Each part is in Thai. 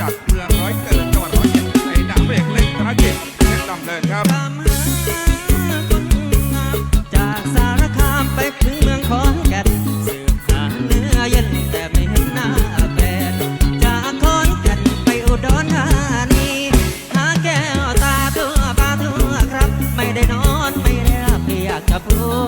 จากเมืองร้อยเกิดจังหวัดร้อยเอ็ดในหนังเบรกเล็กธนกิจเพชรดำเนินครับจากสารคามไปถึงเมืองขอนแก่นสืบหาเนื้อเย็นแต่ไม่เห็นหน้าแฟนจากขอนแก่ไปอุดรธานีหาแก้วตาทั่วฟ้าทั่วครับ ไม่ได้นอนไม่ได้รับอยากจะพูด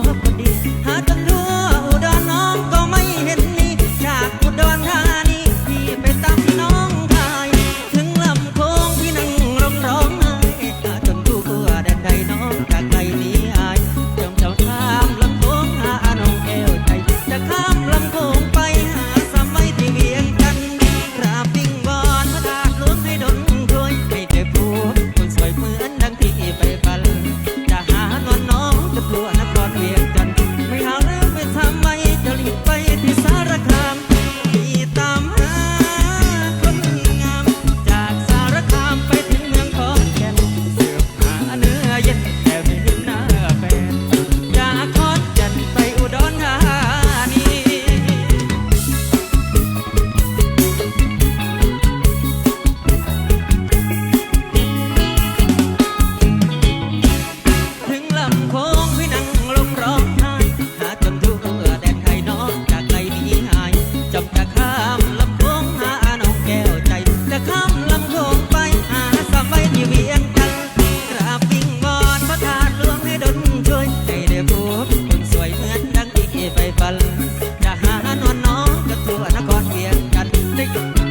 não music.